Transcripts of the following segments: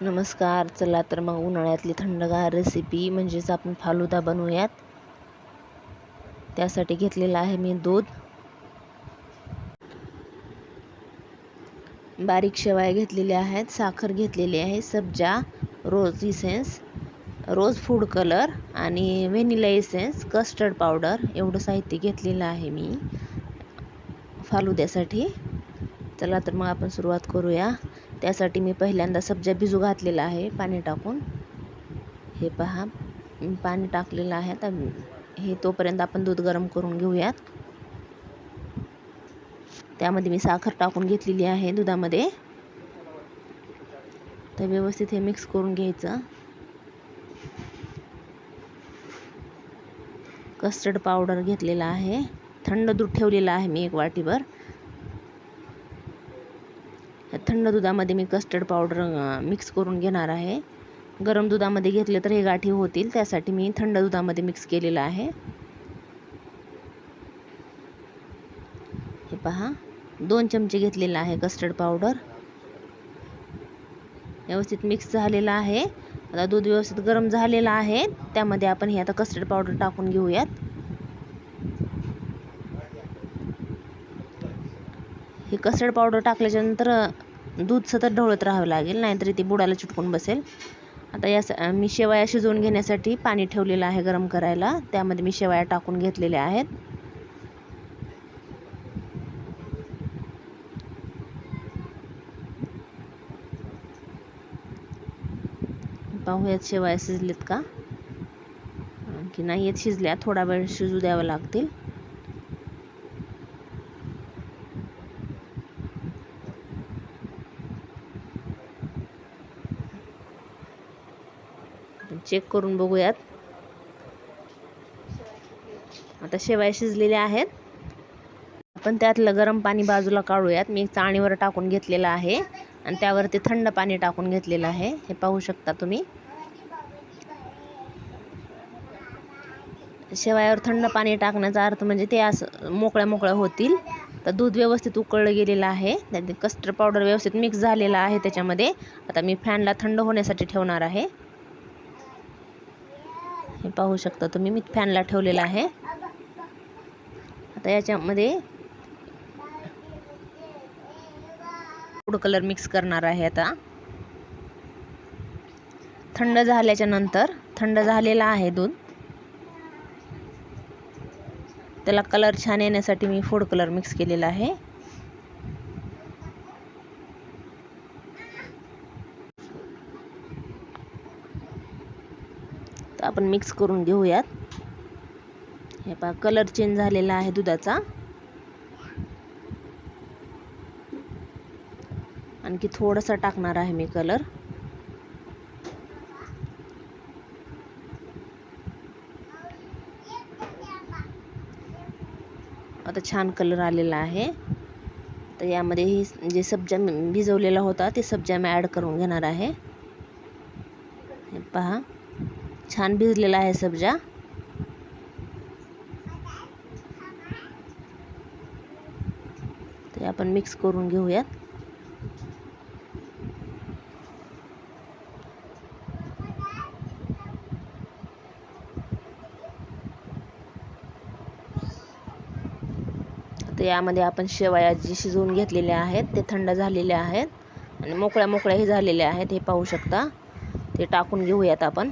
नमस्कार चला तर मग उन्हाळ्यातली थंडगार रेसिपी म्हणजेच आपण फालुदा बनवूयात. त्यासाठी घेतलेलं आहे मी दूध. बारीक शेवाया घेतलेल्या आहेत साखर घेतलेली आहे सब्जा rose essence rose food colour आणि व्हेनिला इसेन्स कस्टर्ड पावडर एवढं साहित्य घेतलेलं आहे मी फालुद्यासाठी. चला तर मग आपण सुरुवात करूया. त्यासाठी मी पहिल्यांदा सब्जा भिजू घातलेला आहे पाणी टाकून. हे पहा पाणी टाकलेलं आहे आता. हे तोपर्यंत आपण दूध गरम करून घेऊयात. त्यामध्ये मी साखर टाकून घेतलेली आहे दुधामध्ये. तर व्यवस्थित हे मिक्स करून घ्यायचं. कस्टर्ड पावडर घेतलेला आहे. थंड दूध ठेवलेलं आहे मी एक वाटीभर. थंड दुधामध्ये मी कस्टर्ड पावडर मिक्स करून घेणार आहे. गरम दुधामध्ये घेतले तर हे गाठी होतील त्यासाठी मी थंड दुधामध्ये मिक्स केलेलं आहे. हे पहा दोन चमचे घेतलेलं आहे कस्टर्ड पावडर व्यवस्थित मिक्स झालेलं आहे. आता दूध व्यवस्थित गरम झालेलं आहे. त्यामध्ये आपण हे आता कस्टर्ड पावडर टाकून घेऊयात. हे कस्टर्ड पावडर टाकल्याच्यानंतर दूध सतत ढवळत राहावं लागेल नाहीतर ती बुडाला चिटकून बसेल. आता या मी शेवया शिजवून घेण्यासाठी पाणी ठेवलेलं आहे गरम करायला. त्यामध्ये मी शेवया टाकून घेतलेल्या आहेत. पाहूयात शेवया शिजलेत का? की नाही येत शिजल्या. थोडा वेळ शिजू द्यावं लागतील. चेक करून बघूयात. आता शेवाय शिजलेल्या आहेत. आपण त्यातलं गरम पाणी बाजूला काढूयात. मी चाळणीवर टाकून घेतलेलं आहे आणि त्यावरती थंड पाणी टाकून घेतलेलं आहे. हे पाहू शकता तुम्ही. शेवायावर थंड पाणी टाकण्याचा अर्थ म्हणजे ते असं मोकळ्या मोकळ्या होतील. तर दूध व्यवस्थित उकळलं गेलेलं आहे. त्यात कस्टर्ड पावडर व्यवस्थित मिक्स झालेला आहे त्याच्यामध्ये. आता मी फॅनला थंड होण्यासाठी ठेवणार आहे. हे पाहू शकता तुम्ही मी फॅनला ठेवलेला आहे. आता याच्यामध्ये फूड कलर मिक्स करणार आहे आता. थंड झाल्याच्यानंतर थंड झालेला आहे दूध. त्याला कलर छान येण्यासाठी मी फूड कलर मिक्स केलेला आहे. तर आपण मिक्स करून घेऊयात. हे पहा कलर चेंज झालेला आहे दुधाचा. आणखी थोडासा टाकणार आहे मी कलर आता छान कलर आलेला आहे. तर यामध्ये ही जे सब्जा भिजवलेला होता ते सब्जा मी ॲड करून घेणार आहे. हे पहा. छान भिजलेला आहे सब्जा. ते आपण मिक्स करून घेऊयात. तर यामध्ये आपण शेवया जी शिजवून घेतलेल्या आहेत ते थंड झालेले आहेत. आणि मोकळ्या मोकळ्याही झालेल्या आहेत हे पाहू शकता. ते टाकून घेऊयात आपण.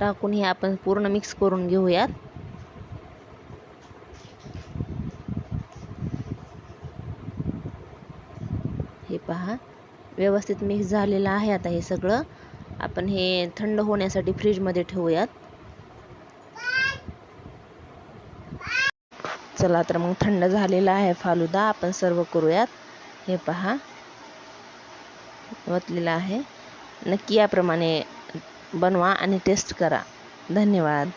टाकून हे आपण पूर्ण मिक्स करून घेऊयात. हे पहा व्यवस्थित मिक्स झालेलं आहे आता हे सगळं. आपण हे थंड होण्यासाठी फ्रीजमध्ये ठेवूयात. चला तर मग थंड झालेला आहे फालुदा आपण सर्व करूयात. हे पहा वतलेलं आहे. नक्की याप्रमाणे बनवा आणि टेस्ट करा. धन्यवाद.